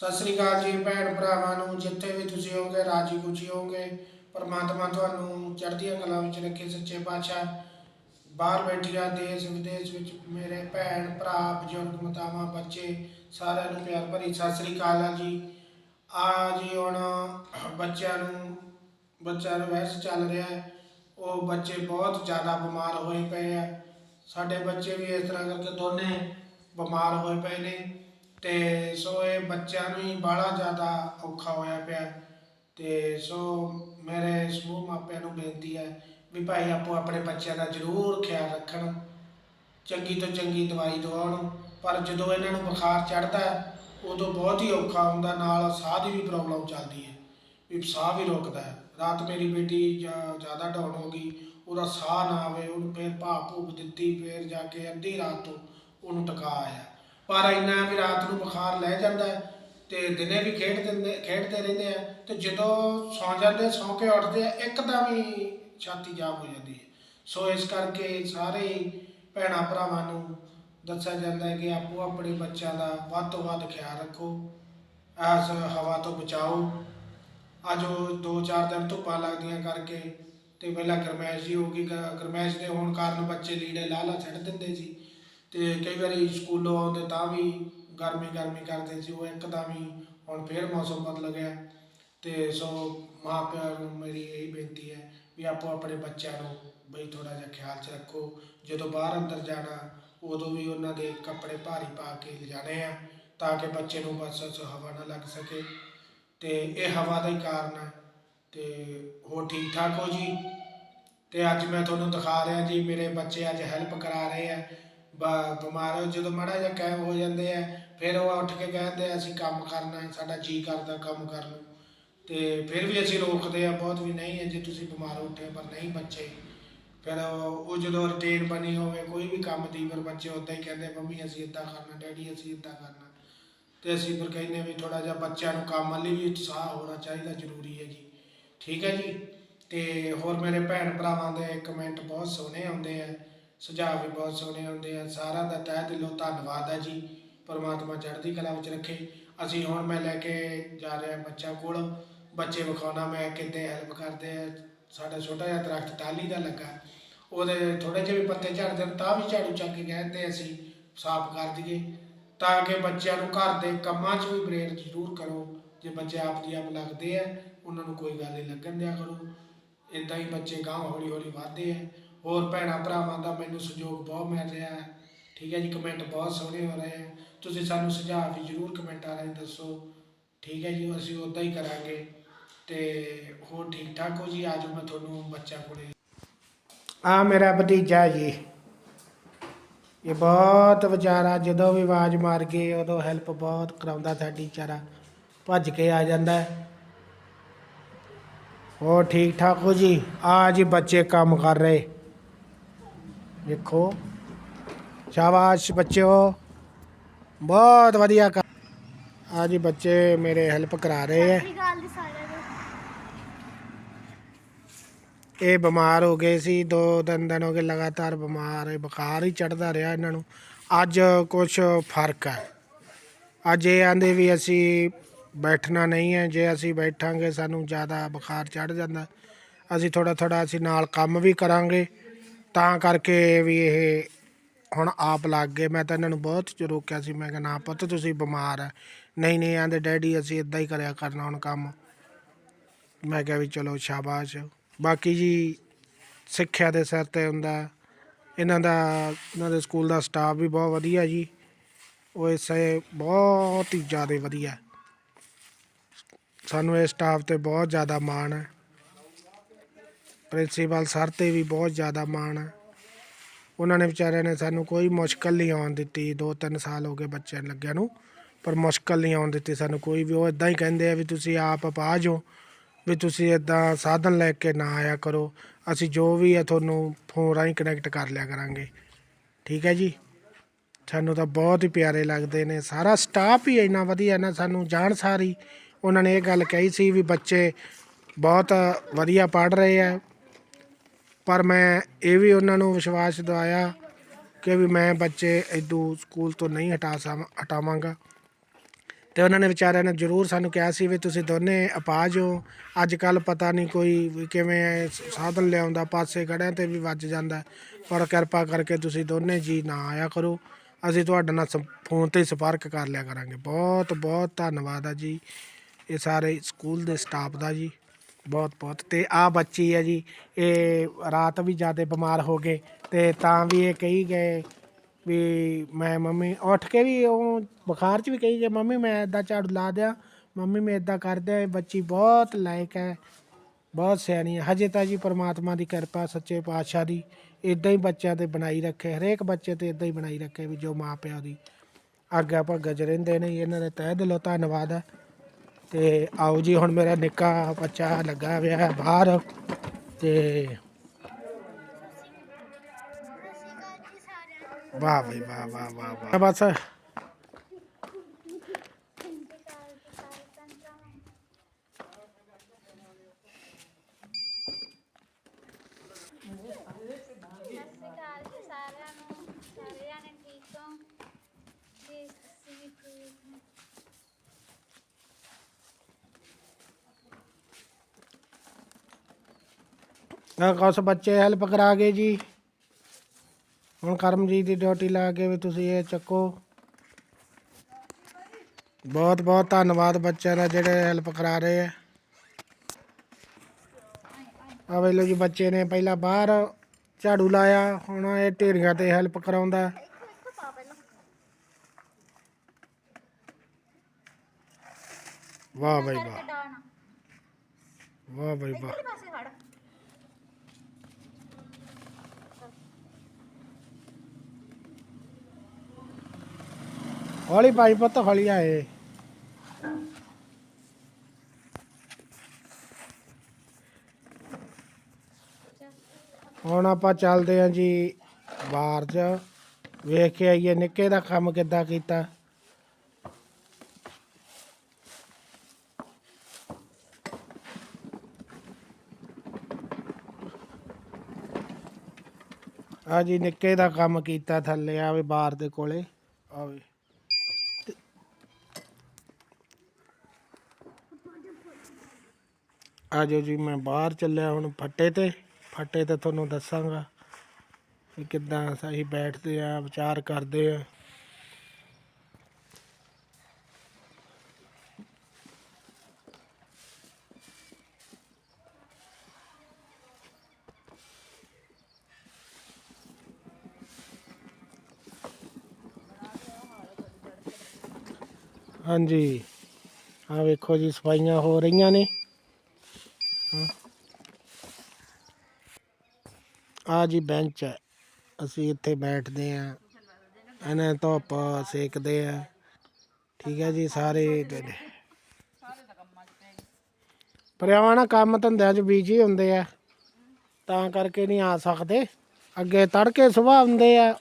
ਸਤਿ ਸ੍ਰੀ ਅਕਾਲ ਜੀ ਭੈਣ ਭਰਾਵਾਂ ਨੂੰ, ਜਿੱਥੇ ਵੀ ਤੁਸੀਂ ਹੋਗੇ ਰਾਜੀ ਖੁਸ਼ੀ ਹੋਗੇ ਪਰਮਾਤਮਾ ਤੁਹਾਨੂੰ ਚੜ੍ਹਦੀਆਂ ਕਲਾ ਵਿੱਚ ਰੱਖੇ ਸੱਚੇ ਪਾਤਸ਼ਾਹ। ਬਾਹਰ ਬੈਠੀਆਂ ਦੇਸ਼ ਵਿਦੇਸ਼ ਵਿੱਚ ਮੇਰੇ ਭੈਣ ਭਰਾ, ਬਜ਼ੁਰਗ, ਮਾਤਾਵਾਂ, ਬੱਚੇ ਸਾਰਿਆਂ ਨੂੰ ਪਿਆਰ ਭਰੀ ਸਤਿ ਸ੍ਰੀ ਅਕਾਲ ਆ ਜੀ। ਆ ਜੀ ਹੁਣ ਬੱਚਿਆਂ ਨੂੰ ਬੱਚਿਆਂ ਨੂੰ ਵੈਸ ਚੱਲ ਰਿਹਾ ਹੈ। ਉਹ ਬੱਚੇ ਬਹੁਤ ਜ਼ਿਆਦਾ ਬਿਮਾਰ ਹੋਏ ਪਏ ਆ। ਸਾਡੇ ਬੱਚੇ ਵੀ ਇਸ ਤਰ੍ਹਾਂ ਕਰਕੇ ਦੋਨੇ ਬਿਮਾਰ ਹੋਏ ਪਏ ਨੇ। ਤੇ ਸੋ ਇਹ ਬੱਚਿਆਂ ਨੂੰ ਹੀ ਬਾਹਲਾ ਜ਼ਿਆਦਾ ਔਖਾ ਹੋਇਆ ਪਿਆ। ਤੇ ਸੋ ਮੇਰੇ ਸਮੂਹ ਮਾਪਿਆਂ ਨੂੰ ਬੇਨਤੀ ਹੈ ਵੀ ਭਾਈ ਆਪੋ ਆਪਣੇ ਬੱਚਿਆਂ ਦਾ ਜ਼ਰੂਰ ਖਿਆਲ ਰੱਖਣ, ਚੰਗੀ ਤੋਂ ਚੰਗੀ ਦਵਾਈ ਦਵਾਉਣ। ਪਰ ਜਦੋਂ ਇਹਨਾਂ ਨੂੰ ਬੁਖਾਰ ਚੜਦਾ ਉਦੋਂ ਬਹੁਤ ਹੀ ਔਖਾ ਹੁੰਦਾ, ਨਾਲ ਸਾਹ ਦੀ ਵੀ ਪ੍ਰੋਬਲਮ ਚੱਲਦੀ ਹੈ, ਵੀ ਸਾਹ ਵੀ ਰੁਕਦਾ ਹੈ। ਰਾਤ ਮੇਰੀ ਬੇਟੀ ਜ- ਜ਼ਿਆਦਾ ਡਾਊਨ ਹੋ ਗਈ, ਉਹਦਾ ਸਾਹ ਨਾ ਆਵੇ, ਉਹਨੂੰ ਫਿਰ ਭਾਪ ਭੂਪ ਦਿੱਤੀ, ਫਿਰ ਜਾ ਕੇ ਅੱਧੀ ਰਾਤ ਤੋਂ ਉਹਨੂੰ ਟਿਕਾ ਆਇਆ। ਪਰ ਇੰਨਾ ਵੀ ਰਾਤ ਨੂੰ ਬੁਖਾਰ ਲੈ ਜਾਂਦਾ ਹੈ ਤੇ ਦਿਨੇ ਵੀ ਖੇਡ ਦਿੰਦੇ, ਖੇਡਦੇ ਰਹਿੰਦੇ ਆ ਤੇ ਜਦੋਂ ਸੌਂ ਜਾਂਦੇ, ਸੌਂ ਕੇ ਉੱਠਦੇ ਆ, ਇੱਕਦਮ ਹੀ ਛਾਤੀ ਜਾਮ ਹੋ ਜਾਂਦੀ ਹੈ। ਸੋ ਇਸ ਕਰਕੇ ਸਾਰੇ ਹੀ ਭੈਣਾਂ ਭਰਾਵਾਂ ਨੂੰ ਦੱਸਿਆ ਜਾਂਦਾ ਹੈ ਕਿ ਆਪੋ ਆਪਣੇ ਬੱਚਿਆਂ ਦਾ ਵੱਧ ਤੋਂ ਵੱਧ ਖਿਆਲ ਰੱਖੋ, ਇਸ ਹਵਾ ਤੋਂ ਬਚਾਓ। ਅੱਜ ਉਹ ਦੋ ਚਾਰ ਦਿਨ ਧੁੱਪਾਂ ਲੱਗਦੀਆਂ ਕਰਕੇ ਤੇ ਪਹਿਲਾਂ ਗਰਮੈਸ਼ ਜੀ ਹੋ ਗਈ, ਗ- ਗਰਮੈਸ਼ ਦੇ ਹੋਣ ਕਾਰਨ ਬੱਚੇ ਲੀੜੇ ਲਾਲਾ ਛੱਡ ਦਿੰਦੇ ਸੀ ਤੇ ਕਈ ਵਾਰੀ ਸਕੂਲੋਂ ਆਉਂਦੇ ਤਾਂ ਵੀ ਗਰਮੀ ਗਰਮੀ ਕਰਦੇ ਸੀ, ਉਹ ਇੱਕਦਮ ਹੀ ਹੁਣ ਫੇਰ ਮੌਸਮ ਬਦਲ ਗਿਆ। ਤੇ ਸੋ ਮਾਪਿਆਂ ਨੂੰ ਮੇਰੀ ਇਹ ਬੇਨਤੀ ਹੈ ਵੀ ਆਪੋ ਆਪਣੇ ਬੱਚਿਆਂ ਨੂੰ ਬਈ ਥੋੜਾ ਜਿਹਾ ਖਿਆਲ 'ਚ ਰੱਖੋ। ਜਦੋਂ ਬਾਹਰ ਅੰਦਰ ਜਾਣਾ, ਉਦੋਂ ਵੀ ਉਹਨਾਂ ਦੇ ਕੱਪੜੇ ਭਾਰੀ ਪਾ ਕੇ ਲਿਜਾਣੇ ਆ, ਤਾਂ ਕਿ ਬੱਚੇ ਨੂੰ ਬਸ ਉਸ ਹਵਾ ਨਾ ਲੱਗ ਸਕੇ। ਤੇ ਇਹ ਹਵਾ ਦਾ ਹੀ ਕਾਰਨ ਹੈ। ਤੇ ਹੋਰ ਠੀਕ ਠਾਕ ਹੋ ਜੀ? ਤੇ ਅੱਜ ਮੈਂ ਤੁਹਾਨੂੰ ਦਿਖਾ ਰਿਹਾ ਜੀ, ਮੇਰੇ ਬੱਚੇ ਅੱਜ ਹੈਲਪ ਕਰਾ ਰਹੇ ਆ। ਬਿਮਾਰ ਹੋ ਜਦੋਂ ਮਾੜਾ ਜਿਹਾ ਕਾਇਮ ਹੋ ਜਾਂਦੇ ਆ, ਫਿਰ ਉਹ ਉੱਠ ਕੇ ਕਹਿੰਦੇ ਆ, ਅਸੀਂ ਕੰਮ ਕਰਨਾ ਹੈ, ਸਾਡਾ ਜੀ ਕਰਦਾ ਕੰਮ ਕਰਨ ਨੂੰ। ਤੇ ਫਿਰ ਵੀ ਅਸੀਂ ਰੋਕਦੇ ਆ ਬਹੁਤ ਵੀ ਨਹੀਂ ਹੈ ਜੇ ਤੁਸੀਂ ਬਿਮਾਰ ਉੱਠੇ ਪਰ ਨਹੀਂ ਬੱਚੇ, ਫਿਰ ਉਹ ਜਦੋਂ ਰੁਟੀਨ ਬਣੀ ਹੋਵੇ, ਕੋਈ ਵੀ ਕੰਮ ਦੀ ਪਰ ਬੱਚੇ ਉਦਾਂ ਹੀ ਕਹਿੰਦੇ, ਮੰਮੀ, ਅਸੀਂ ਇਦਾਂ ਕਰਨਾ, ਡੈਡੀ, ਅਸੀਂ ਇਦਾਂ ਕਰਨਾ। ਤੇ ਅਸੀਂ ਫਿਰ ਕਹਿੰਦੇ ਵੀ ਥੋੜਾ ਜਿਹਾ ਬੱਚਿਆਂ ਨੂੰ ਕੰਮ ਲਈ ਵੀ ਉਤਸ਼ਾਹ ਹੋਣਾ ਚਾਹੀਦਾ, ਜ਼ਰੂਰੀ ਹੈ ਜੀ। ਠੀਕ ਹੈ ਜੀ? ਤੇ ਹੋਰ ਮੇਰੇ ਭੈਣ ਭਰਾਵਾਂ ਦੇ ਕਮੈਂਟ ਬਹੁਤ ਸੋਹਣੇ ਆਉਂਦੇ ਆ। ਸੁਝਾਅ ਵੀ ਬਹੁਤ ਸੋਹਣੇ ਹੁੰਦੇ ਆ। ਸਾਰਿਆਂ ਦਾ ਤਹਿ ਦਿਲੋਂ ਧੰਨਵਾਦ ਹੈ ਜੀ। ਪਰਮਾਤਮਾ ਚੜ੍ਹਦੀ ਕਲਾ ਵਿੱਚ ਰੱਖੇ। ਅਸੀਂ ਹੁਣ ਮੈਂ ਲੈ ਕੇ ਜਾ ਰਿਹਾ ਬੱਚਾ ਕੋਲ। ਬੱਚੇ ਵਿਖਾਉਣਾ ਮੈਂ ਕਿੱਦਾਂ ਹੈਲਪ ਕਰਦੇ ਆ। ਸਾਡਾ ਛੋਟਾ ਜਿਹਾ ਦਰਖਤ ਟਾਲੀ ਦਾ ਲੱਗਾ। ਉਹਦੇ ਥੋੜੇ ਜਿਹੇ ਵੀ ਪੱਤੇ ਝੜਦੇ ਨੇ ਤਾਂ ਵੀ ਝਾੜੂ ਚੱਕ ਕੇ ਕਹਿੰਦੇ ਅਸੀਂ, ਸਾਫ਼ ਕਰ ਦਈਏ। ਤਾਂ ਕਿ ਬੱਚਿਆਂ ਨੂੰ ਘਰ ਦੇ ਕੰਮਾਂ 'ਚ ਵੀ ਪ੍ਰੇਰ ਜ਼ਰੂਰ ਕਰੋ। ਜੇ ਬੱਚੇ ਆਪ ਦੀ ਆਪ ਲੱਗਦੇ ਆ, ਉਹਨਾਂ ਨੂੰ ਕੋਈ ਗੱਲ ਨਹੀਂ ਲੱਗਣ ਦਿਆ ਕਰੋ। ਇਦਾਂ ਹੀ ਬੱਚੇ ਗਾਂਹ ਹੌਲੀ ਹੌਲੀ ਵਧਦੇ ਆ। ਹੋਰ ਭੈਣਾਂ ਭਰਾਵਾਂ ਦਾ ਮੈਨੂੰ ਸਹਿਯੋਗ ਬਹੁਤ ਮਿਲ ਰਿਹਾ ਹੈ। ਠੀਕ ਹੈ ਜੀ ਕਮੈਂਟ ਬਹੁਤ ਸੋਹਣੇ ਹੋ ਰਹੇ ਆ। ਤੁਸੀਂ ਸਾਨੂੰ ਸੁਝਾਅ ਵੀ ਜ਼ਰੂਰ ਕਮੈਂਟਾਂ ਰਾਹੀਂ ਦੱਸੋ। ਠੀਕ ਹੈ ਜੀ, ਅਸੀਂ ਉਦਾਂ ਹੀ ਕਰਾਂਗੇ। ਤੇ ਹੋਰ ਠੀਕ ਠਾਕ ਹੋ ਜੀ? ਅੱਜ ਮੈਂ ਤੁਹਾਨੂੰ ਬੱਚਾ ਕੋਲੇ। ਆ ਮੇਰਾ ਭਤੀਜਾ ਜੀ। ਇਹ ਬਹੁਤ ਵਿਚਾਰਾ, ਜਦੋਂ ਵੀ ਆਵਾਜ਼ ਮਾਰ ਕੇ ਉਦੋਂ ਹੈਲਪ ਬਹੁਤ ਕਰਾਉਂਦਾ ਸਾਡੀ ਵਿਚਾਰਾ। ਭੱਜ ਕੇ ਆ ਜਾਂਦਾ ਹੋਰ ਠੀਕ ਠਾਕ ਹੋ ਜੀ? ਆ ਜੀ, ਬੱਚੇ ਕੰਮ ਕਰ ਰਹੇ। ਦੇਖੋ। ਸ਼ਾਬਾਸ਼ ਬੱਚਿਓ। ਬਹੁਤ ਵਧੀਆ ਕੰਮ ਆ ਜੀ ਬੱਚੇ ਮੇਰੇ ਹੈਲਪ ਕਰਾ ਰਹੇ ਨੂੰ। ਇਹ ਬਿਮਾਰ ਹੋ ਗਏ ਸੀ ਦੋ ਤਿੰਨ ਦਿਨ ਹੋ ਗਏ ਲਗਾਤਾਰ ਬਿਮਾਰ ਹੈ ਬੁਖਾਰ ਹੀ ਚੜਦਾ ਰਿਹਾ ਇਹਨਾਂ ਨੂੰ। ਅੱਜ ਕੁਝ ਫ਼ਰਕ ਹੈ ਅੱਜ ਇਹ ਆਂਦੇ ਵੀ ਅਸੀਂ ਬੈਠਣਾ ਨਹੀਂ ਹੈ ਜੇ ਅਸੀਂ ਬੈਠਾਂਗੇ ਸਾਨੂੰ ਜ਼ਿਆਦਾ ਬੁਖਾਰ ਚੜ ਜਾਂਦਾ। ਅਸੀਂ ਥੋੜਾ ਥੋੜਾ ਅਸੀਂ ਨਾਲ ਕੰਮ ਵੀ ਕਰਾਂਗੇ। ਤਾਂ ਕਰਕੇ ਵੀ ਇਹ ਹੁਣ ਆਪ ਲੱਗ ਗਏ। ਮੈਂ ਤਾਂ ਇਹਨਾਂ ਨੂੰ ਬਹੁਤ ਚ ਰੋਕਿਆ ਸੀ। ਮੈਂ ਕਿਹਾ, ਨਾ ਪੁੱਤ, ਤੁਸੀਂ ਬਿਮਾਰ ਹੈ ਨਹੀਂ ਨਹੀਂ, ਆਂਦੇ ਡੈਡੀ, ਅਸੀਂ ਇਦਾਂ ਹੀ ਕਰਿਆ ਕਰਨਾ ਹੁਣ ਕੰਮ। ਮੈਂ ਕਿਹਾ ਵੀ ਚਲੋ, ਸ਼ਾਬਾਸ਼। ਬਾਕੀ ਜੀ, ਸਿੱਖਿਆ ਦੇ ਸਿਰ ਤੇ ਹੁੰਦਾ। ਇਹਨਾਂ ਦਾ, ਇਹਨਾਂ ਦੇ ਸਕੂਲ ਦਾ ਸਟਾਫ ਵੀ ਬਹੁਤ ਵਧੀਆ ਜੀ। ਉਹ ਇਸੇ ਬਹੁਤ ਹੀ ਜ਼ਿਆਦਾ ਵਧੀਆ। ਸਾਨੂੰ ਇਹ ਸਟਾਫ ਤੇ ਬਹੁਤ ਜ਼ਿਆਦਾ ਮਾਣ ਹੈ। ਪ੍ਰਿੰਸੀਪਲ ਸਰ ਤੇ ਵੀ ਬਹੁਤ ਜ਼ਿਆਦਾ ਮਾਣ ਹੈ। ਉਹਨਾਂ ਨੇ ਵਿਚਾਰਿਆਂ ਨੇ ਸਾਨੂੰ ਕੋਈ ਮੁਸ਼ਕਲ ਨਹੀਂ ਆਉਣ ਦਿੱਤੀ। ਦੋ ਤਿੰਨ ਸਾਲ ਹੋ ਗਏ ਬੱਚਿਆਂ ਨੂੰ ਲੱਗਿਆ ਨੂੰ, ਪਰ ਮੁਸ਼ਕਲ ਨਹੀਂ ਆਉਣ ਦਿੱਤੀ ਸਾਨੂੰ ਕੋਈ ਵੀ। ਉਹ ਇਦਾਂ ਹੀ ਕਹਿੰਦੇ ਆ ਵੀ ਤੁਸੀਂ ਆਪ ਪਾ ਜਾਓ, ਵੀ ਤੁਸੀਂ ਇਦਾਂ ਸਾਧਨ ਲੈ ਕੇ ਨਾ ਆਇਆ ਕਰੋ। ਅਸੀਂ ਜੋ ਵੀ ਹੈ ਤੁਹਾਨੂੰ ਫੋਨ ਰਾਹੀਂ ਕਨੈਕਟ ਕਰ ਲਿਆ ਕਰਾਂਗੇ। ਠੀਕ ਹੈ ਜੀ? ਸਾਨੂੰ ਤਾਂ ਬਹੁਤ ਹੀ ਪਿਆਰੇ ਲੱਗਦੇ ਨੇ। ਸਾਰਾ ਸਟਾਫ ਹੀ ਇੰਨਾ ਵਧੀਆ ਨਾ ਸਾਨੂੰ ਜਾਣ ਸਾਰੀ। ਉਹਨਾਂ ਨੇ ਇਹ ਗੱਲ ਕਹੀ ਸੀ ਵੀ ਬੱਚੇ ਬਹੁਤ ਵਧੀਆ ਪੜ੍ਹ ਰਹੇ ਆ। ਪਰ ਮੈਂ ਇਹ ਵੀ ਉਹਨਾਂ ਨੂੰ ਵਿਸ਼ਵਾਸ ਦਿਵਾਇਆ ਕਿ ਵੀ ਮੈਂ ਬੱਚੇ ਇਦੋਂ ਸਕੂਲ ਤੋਂ ਨਹੀਂ ਹਟਾ ਸਕ ਹਟਾਵਾਂਗਾ। ਤੇ ਉਹਨਾਂ ਨੇ ਵਿਚਾਰਿਆਂ ਨੇ ਜ਼ਰੂਰ ਸਾਨੂੰ ਕਿਹਾ ਸੀ ਵੀ ਤੁਸੀਂ ਦੋਨੇ ਅਪਾਜ ਹੋ। ਅੱਜ ਕੱਲ ਪਤਾ ਨਹੀਂ ਕੋਈ ਵੀ ਕਿਵੇਂ ਸਾਧਨ ਲਿਆਉਂਦਾ, ਪਾਸੇ ਖੜਿਆਂ ਤੇ ਵੀ ਵੱਜ ਜਾਂਦਾ। ਪਰ ਕਿਰਪਾ ਕਰਕੇ ਤੁਸੀਂ ਦੋਨੇ ਜੀ ਨਾ ਆਇਆ ਕਰੋ। ਅਸੀਂ ਤੁਹਾਡੇ ਨਾਲ ਸੰਪ- ਫੋਨ ਤੇ ਸੰਪਰਕ ਕਰ ਲਿਆ ਕਰਾਂਗੇ। ਬਹੁਤ ਬਹੁਤ ਧੰਨਵਾਦ ਆ ਜੀ। ਇਹ ਸਾਰੇ ਸਕੂਲ ਦੇ ਸਟਾਫ ਦਾ ਜੀ। ਬਹੁਤ ਬਹੁਤ। ਤੇ ਆ ਬੱਚੀ ਹੈ ਜੀ, ਇਹ ਰਾਤ ਵੀ ਜ਼ਿਆਦਾ ਬਿਮਾਰ ਹੋ ਗਏ ਤੇ ਤਾਂ ਵੀ ਇਹ ਕਹੀ ਗਏ ਵੀ ਮੈਂ ਮੰਮੀ, ਉੱਠ ਕੇ ਵੀ ਉਹ ਬੁਖਾਰ 'ਚ ਵੀ ਕਹੀ ਗਏ, ਮੰਮੀ ਮੈਂ ਇਦਾਂ ਝਾੜੂ ਲਾ ਦਿਆਂ, ਮੰਮੀ ਮੈਂ ਇਦਾਂ ਕਰ ਦਿਆਂ, ਇਹ ਬੱਚੀ ਬਹੁਤ ਲਾਇਕ ਹੈ, ਬਹੁਤ ਸਿਆਣੀ ਹੈ। ਹਜੇ ਤਾਂ ਜੀ ਪਰਮਾਤਮਾ ਦੀ ਕਿਰਪਾ, ਸੱਚੇ ਪਾਤਸ਼ਾਹ ਦੀ ਇਦਾਂ ਹੀ ਬੱਚਿਆਂ ਤੇ ਬਣਾਈ ਰੱਖੇ, ਹਰੇਕ ਬੱਚੇ ਤੇ ਇਦਾਂ ਹੀ ਬਣਾਈ ਰੱਖੇ ਵੀ ਜੋ ਮਾਂ ਪਿਓ ਦੀ ਆਗਿਆ ਭਗਤ 'ਚ ਰਹਿੰਦੇ ਨੇ, ਇਹਨਾਂ ਦੇ ਤਹਿ ਦਿਲੋਂ ਧੰਨਵਾਦ ਹੈ। ਤੇ ਆਓ ਜੀ, ਹੁਣ ਮੇਰਾ ਨਿੱਕਾ ਬੱਚਾ ਲੱਗਾ ਹੋਇਆ ਹੈ ਬਾਹਰ ਤੇ ਵਾਹ ਬਈ, ਵਾਹ ਵਾਹ ਵਾਹ ਵਾਹ। ਬਸ ਸਤਿ ਸ਼੍ਰੀ ਅਕਾਲ ਜੀ ਸਾਰਿਆਂ ਨੂੰ ਸਾਰੇ ਜਾਣੇ ਠੀਕ ਹੋ ਜੀ ਅਸੀਂ ਵੀ ਠੀਕ ਹਾਂ ਆ ਕੁਛ ਬੱਚੇ ਹੈਲਪ ਕਰਾ ਗਏ ਜੀ। ਹੁਣ ਕਰਮਜੀਤ ਦੀ ਡਿਊਟੀ ਲਾ ਕੇ ਵੀ ਤੁਸੀਂ ਇਹ ਚੱਕੋ। ਬਹੁਤ ਬਹੁਤ ਧੰਨਵਾਦ ਬੱਚਿਆਂ ਦਾ ਜਿਹੜੇ ਹੈਲਪ ਕਰਾ ਰਹੇ ਆ। ਆ ਵੇਲੋ ਜੀ ਬੱਚੇ ਨੇ ਪਹਿਲਾਂ ਬਾਹਰ ਝਾੜੂ ਲਾਇਆ, ਹੁਣ ਇਹ ਢੇਰੀਆਂ ਤੇ ਹੈਲਪ ਕਰਾਉਂਦਾ। ਵਾਹ ਬਈ ਵਾਹ। ਵਾਹ ਬਈ ਵਾਹ। ਹੌਲੀ ਭਾਈ ਪੁੱਤ, ਹੌਲੀ ਆਏ। ਹੁਣ ਆਪਾਂ ਚੱਲਦੇ ਆਂ ਜੀ ਬਾਹਰ ਚ। ਵੇਖ ਕੇ ਆਈਏ ਨਿੱਕੇ ਦਾ ਕੰਮ ਕਿੱਦਾਂ ਕੀਤਾ। ਆ ਜੀ ਨਿੱਕੇ ਦਾ ਕੰਮ ਕੀਤਾ ਥੱਲੇ ਆਵੇ ਬਾਹਰ ਦੇ ਕੋਲੇ। ਆਵੇ ਆ ਜਾਓ ਜੀ, ਮੈਂ ਬਾਹਰ ਚੱਲਿਆ ਹੁਣ ਫੱਟੇ ਤੇ। ਫੱਟੇ ਤੇ ਤੁਹਾਨੂੰ ਦੱਸਾਂਗਾ ਕਿ ਕਿੱਦਾਂ ਅਸੀਂ ਬੈਠਦੇ ਆ, ਵਿਚਾਰ ਕਰਦੇ ਆ। ਹਾਂਜੀ। ਆ ਵੇਖੋ ਜੀ, ਸਫਾਈਆਂ ਹੋ ਰਹੀਆਂ ਨੇ। ਆ ਜੀ ਬੈਂਚ ਹੈ। ਅਸੀਂ ਇੱਥੇ ਬੈਠਦੇ ਆ ਇਹਨਾਂ ਧੁੱਪ ਸੇਕਦੇ ਆ ਠੀਕ ਹੈ ਜੀ, ਸਾਰੇ ਜਿਹੜੇ ਪਰਿਆਵਾਂ ਨਾਲ ਕੰਮ ਧੰਦਿਆਂ 'ਚ ਬੀਜੀ ਹੁੰਦੇ ਆ। ਤਾਂ ਕਰਕੇ ਨਹੀਂ ਆ ਸਕਦੇ। ਅੱਗੇ ਤੜਕੇ ਸੁਬਾਹ ਹੁੰਦੇ ਆ।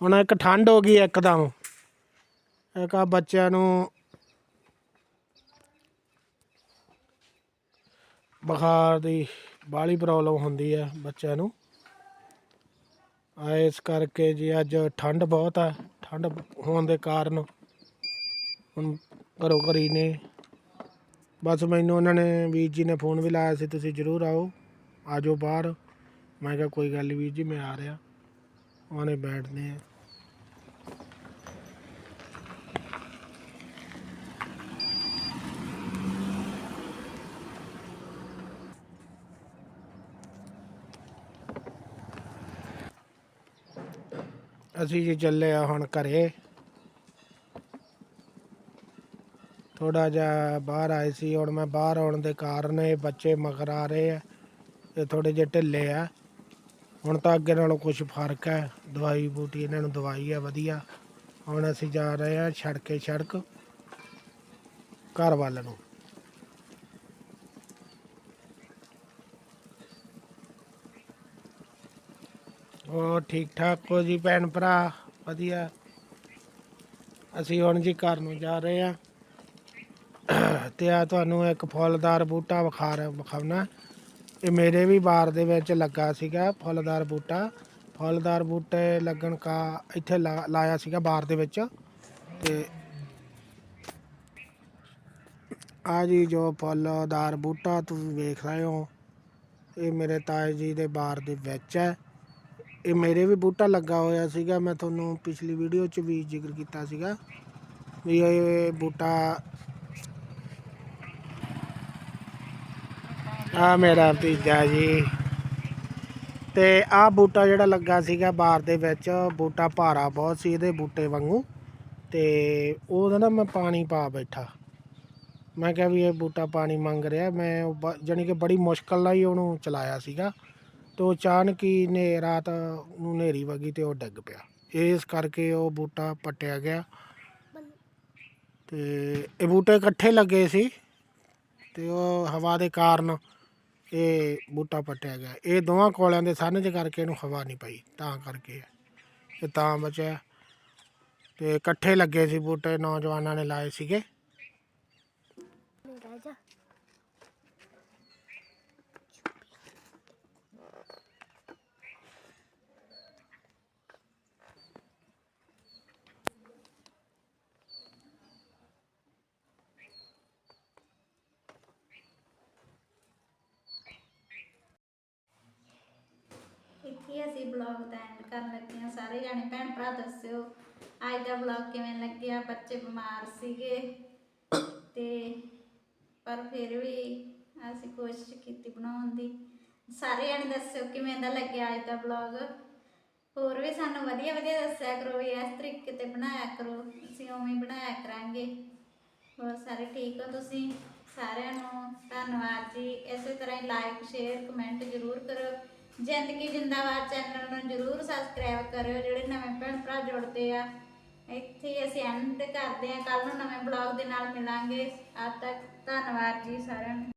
ਹੁਣ ਇੱਕ ਠੰਡ ਹੋ ਗਈ ਇੱਕਦਮ। ਇੱਕ ਆ ਬੱਚਿਆਂ ਨੂੰ ਬੁਖਾਰ ਦੀ ਬਾਹਲੀ ਪ੍ਰੋਬਲਮ ਹੁੰਦੀ ਹੈ ਬੱਚਿਆਂ ਨੂੰ। ਆ ਇਸ ਕਰਕੇ ਜੀ ਅੱਜ ਠੰਡ ਬਹੁਤ ਆ। ਠੰਡ ਹੋਣ ਦੇ ਕਾਰਨ ਹੁਣ ਘਰੋਂ ਘਰੀ ਨੇ। ਬਸ ਮੈਨੂੰ ਉਹਨਾਂ ਨੇ, ਵੀਰ ਜੀ ਨੇ ਫੋਨ ਵੀ ਲਾਇਆ ਸੀ, ਤੁਸੀਂ ਜ਼ਰੂਰ ਆਓ। ਆ ਜਾਓ ਬਾਹਰ। ਮੈਂ ਕਿਹਾ ਕੋਈ ਗੱਲ ਨਹੀਂ ਵੀਰ ਜੀ, ਮੈਂ ਆ ਰਿਹਾ। ਉਹਨੇ ਬੈਠਦੇ ਆ। ਅਸੀਂ ਜੀ ਚੱਲੇ ਆ ਹੁਣ ਘਰੇ। ਥੋੜਾ ਜਿਹਾ ਬਾਹਰ ਆਏ ਸੀ, ਹੁਣ ਮੈਂ ਬਾਹਰ ਆਉਣ ਦੇ ਕਾਰਨ ਇਹ ਬੱਚੇ ਮਗਰ ਆ ਰਹੇ ਆ ਇਹ ਥੋੜੇ ਜਿਹੇ ਢਿੱਲੇ ਆ। ਹੁਣ ਤਾਂ ਅੱਗੇ ਨਾਲੋਂ ਕੁਝ ਫ਼ਰਕ ਹੈ, ਦਵਾਈ ਬੂਟੀ ਇਹਨਾਂ ਨੂੰ ਦਵਾਈ ਹੈ ਵਧੀਆ। ਹੁਣ ਅਸੀਂ ਜਾ ਰਹੇ ਆ ਛੜ ਕੇ ਸੜਕ ਘਰ ਵੱਲ ਨੂੰ। ਹੋਰ ਠੀਕ ਠਾਕ ਹੋ ਜੀ ਭੈਣ ਭਰਾ? ਵਧੀਆ। ਅਸੀਂ ਹੁਣ ਜੀ ਘਰ ਨੂੰ ਜਾ ਰਹੇ ਆ ਤੇ ਆ ਤੁਹਾਨੂੰ ਇੱਕ ਫੁੱਲਦਾਰ ਬੂਟਾ ਵਿਖਾ ਰਿਹਾ, ਵਿਖਾਉਣਾ। ਇਹ ਮੇਰੇ ਵੀ ਬਾਰ ਦੇ ਵਿੱਚ ਲੱਗਾ ਸੀਗਾ ਫੁੱਲਦਾਰ ਬੂਟਾ। ਫੁੱਲਦਾਰ ਬੂਟੇ ਲੱਗਣ ਕਾ ਇੱਥੇ ਲਾ- ਲਾਇਆ ਸੀਗਾ ਬਾਰ ਦੇ ਵਿੱਚ। ਤੇ ਆ ਜੀ ਜੋ ਫੁੱਲਦਾਰ ਬੂਟਾ ਤੁਸੀਂ ਵੇਖ ਰਹੇ ਹੋ, ਇਹ ਮੇਰੇ ਤਾਏ ਜੀ ਦੇ ਬਾਰ ਦੇ ਵਿੱਚ ਹੈ। ਇਹ ਮੇਰੇ ਵੀ ਬੂਟਾ ਲੱਗਾ ਹੋਇਆ ਸੀਗਾ, ਮੈਂ ਤੁਹਾਨੂੰ ਪਿਛਲੀ ਵੀਡੀਓ 'ਚ ਵੀ ਜ਼ਿਕਰ ਕੀਤਾ ਸੀਗਾ ਵੀ ਇਹ ਬੂਟਾ ਆ ਮੇਰਾ ਭਤੀਜਾ ਜੀ। ਤੇ ਆ ਬੂਟਾ ਜਿਹੜਾ ਲੱਗਾ ਸੀਗਾ ਬਾਰ ਦੇ ਵਿੱਚ, ਬੂਟਾ ਭਾਰਾ ਬਹੁਤ ਸੀ ਇਹਦੇ ਬੂਟੇ ਵਾਂਗੂ। ਤੇ ਉਹਦਾ ਨਾ ਮੈਂ ਪਾਣੀ ਪਾ ਬੈਠਾ। ਮੈਂ ਕਿਹਾ ਵੀ ਇਹ ਬੂਟਾ ਪਾਣੀ ਮੰਗ ਰਿਹਾ, ਮੈਂ ਉਹ ਬ- ਜਾਣੀ ਕਿ ਬੜੀ ਮੁਸ਼ਕਲ ਨਾਲ ਹੀ ਉਹਨੂੰ ਚਲਾਇਆ ਸੀਗਾ। ਤੇ ਉਹ ਅਚਾਨਕ ਹੀ ਨੇ ਰਾਤ ਨੂੰ ਹਨੇਰੀ ਵਗੀ ਤੇ ਉਹ ਡਿੱਗ ਪਿਆ। ਇਸ ਕਰਕੇ ਉਹ ਬੂਟਾ ਪੱਟਿਆ ਗਿਆ। ਤੇ ਇਹ ਬੂਟੇ ਇਕੱਠੇ ਲੱਗੇ ਸੀ ਤੇ ਉਹ ਹਵਾ ਦੇ ਕਾਰਨ ਇਹ ਬੂਟਾ ਪੱਟਿਆ ਗਿਆ। ਇਹ ਦੋਵਾਂ ਕੋਲਿਆਂ ਦੇ ਸਾਂਝੇ ਕਰਕੇ ਇਹਨੂੰ ਹਵਾ ਨਹੀਂ ਪਈ, ਤਾਂ ਕਰਕੇ ਇਹ ਤਾਂ ਬਚਿਆ। ਤੇ ਇਕੱਠੇ ਲੱਗੇ ਸੀ ਬੂਟੇ, ਨੌਜਵਾਨਾਂ ਨੇ ਲਾਏ ਸੀਗੇ। ਇੱਥੇ ਦਾ ਐਂਡ ਕਰਨ ਲੱਗੇ ਹਾਂ। ਸਾਰੇ ਜਾਣੇ, ਭੈਣ ਭਰਾ ਦੱਸਿਓ, ਅੱਜ ਦਾ ਬਲੌਗ ਕਿਵੇਂ ਲੱਗਿਆ? ਬੱਚੇ ਬਿਮਾਰ ਸੀਗੇ ਤੇ ਪਰ ਫਿਰ ਵੀ ਅਸੀਂ ਕੋਸ਼ਿਸ਼ ਕੀਤੀ ਬਣਾਉਣ ਦੀ। ਸਾਰੇ ਜਾਣੇ ਦੱਸਿਓ ਕਿਵੇਂ ਦਾ ਲੱਗਿਆ ਅੱਜ ਦਾ ਬਲੌਗ ਹੋਰ ਵੀ ਸਾਨੂੰ ਵਧੀਆ ਵਧੀਆ ਦੱਸਿਆ ਕਰੋ ਵੀ ਇਸ ਤਰੀਕੇ ਤੇ ਬਣਾਇਆ ਕਰੋ। ਅਸੀਂ ਉਵੇਂ ਬਣਾਇਆ ਕਰਾਂਗੇ। ਹੋਰ ਸਾਰੇ ਠੀਕ ਹੋ ਤੁਸੀਂ? ਸਾਰਿਆਂ ਨੂੰ ਧੰਨਵਾਦ ਜੀ। ਇਸੇ ਤਰ੍ਹਾਂ ਹੀ ਲਾਈਕ ਸ਼ੇਅਰ ਕਮੈਂਟ ਜ਼ਰੂਰ ਕਰੋ। ਜ਼ਿੰਦਗੀ ਜਿੰਦਾਬਾਦ ਚੈਨਲ ਨੂੰ ਜ਼ਰੂਰ ਸਬਸਕ੍ਰਾਈਬ ਕਰਿਓ, ਜਿਹੜੇ ਨਵੇਂ ਭੈਣ ਭਰਾ ਜੁੜਦੇ ਆ। ਇੱਥੇ ਅਸੀਂ ਐਂਡ ਕਰਦੇ ਆ। ਕੱਲ ਨੂੰ ਨਵੇਂ ਬਲੌਗ ਦੇ ਨਾਲ ਮਿਲਾਂਗੇ। ਅੱਜ ਤੱਕ ਧੰਨਵਾਦ ਜੀ ਸਾਰਿਆਂ ਨੂੰ।